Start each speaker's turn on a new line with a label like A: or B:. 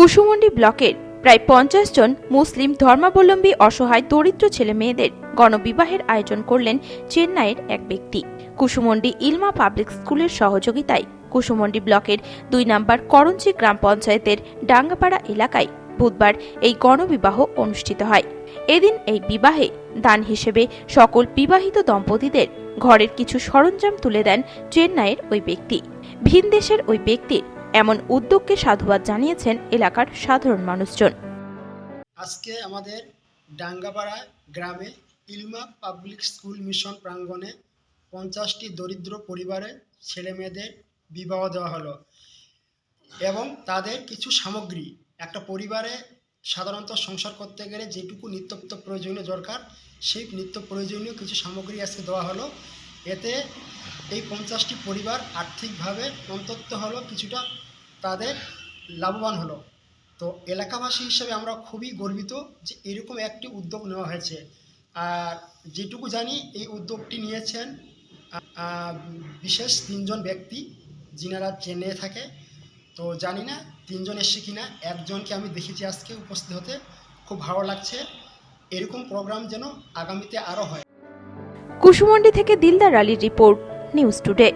A: কুসুমন্ডি ব্লকের প্রায় পঞ্চাশ জন মুসলিম ধর্মাবলম্বী অসহায় দরিদ্র ছেলে মেয়েদের গণবিবাহের আয়োজন করলেন চেন্নাইয়ের এক ব্যক্তি। কুসুমন্ডি ইলমা পাবলিক স্কুলের সহযোগিতায় কুসুমন্ডি ব্লকের দুই নম্বর করঞ্চি গ্রাম পঞ্চায়েতের ডাঙ্গাপাড়া এলাকায় বুধবার এই গণবিবাহ অনুষ্ঠিত হয়। এদিন এই বিবাহে দান হিসেবে সকল বিবাহিত দম্পতিদের ঘরের কিছু সরঞ্জাম তুলে দেন চেন্নাইয়ের ওই ব্যক্তি। ভিনদেশের ওই ব্যক্তির এমন উদ্যোগকে সাধুবাদ জানিয়েছেন এলাকার সাধারণ মানুষজন।
B: আজকে আমাদের ডাঙ্গাপাড়া গ্রামে ইলমা পাবলিক স্কুল মিশন প্রাঙ্গণে পঞ্চাশটি দরিদ্র পরিবারের ছেলে মেয়েদের বিবাহ দেওয়া হলো এবং তাদের কিছু সামগ্রী, একটা পরিবারে সাধারণত সংসার করতে গেলে যেটুকু নিত্য প্রয়োজনীয় দরকার, সেই নিত্য প্রয়োজনীয় কিছু সামগ্রী আজকে দেওয়া হলো। এতে এই পঞ্চাশটি পরিবার আর্থিকভাবে অন্তত হলো, কিছুটা তাদের লাভবান হলো। তো এলাকাবাসী হিসেবে আমরা খুবই গর্বিত যে এরকম একটি উদ্যোগ নেওয়া হয়েছে। আর যেটুকু জানি, এই উদ্যোগটি নিয়েছেন বিশেষ তিনজন ব্যক্তি যিনারা চেন্নাইয়ে থাকে। তো জানি না তিনজন এসছে কিনা, একজনকে আমি দেখেছি আজকে উপস্থিত হতে। খুব ভালো লাগছে। এরকম প্রোগ্রাম যেন আগামীতে আরও হয়।
A: কুসুমন্ডি থেকে দিলদার আলীর রিপোর্ট নিউজ টুডে।